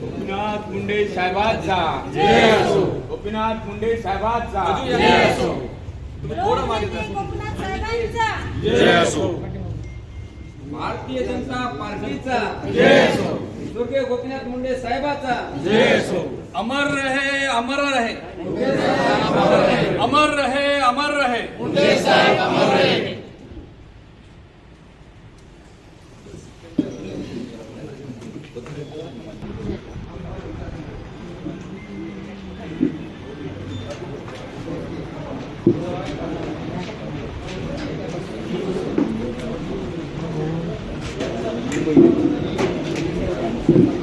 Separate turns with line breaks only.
गोपीनाथ मुंडे साहेबांचा. गोपीनाथ साहेबांचा.
भारतीय जनता पार्टीचा. स्वर्गीय गोपीनाथ मुंडे साहेबाचा.
अमर रहे अमर रहे. अमर रहे. अमर रहे.
음.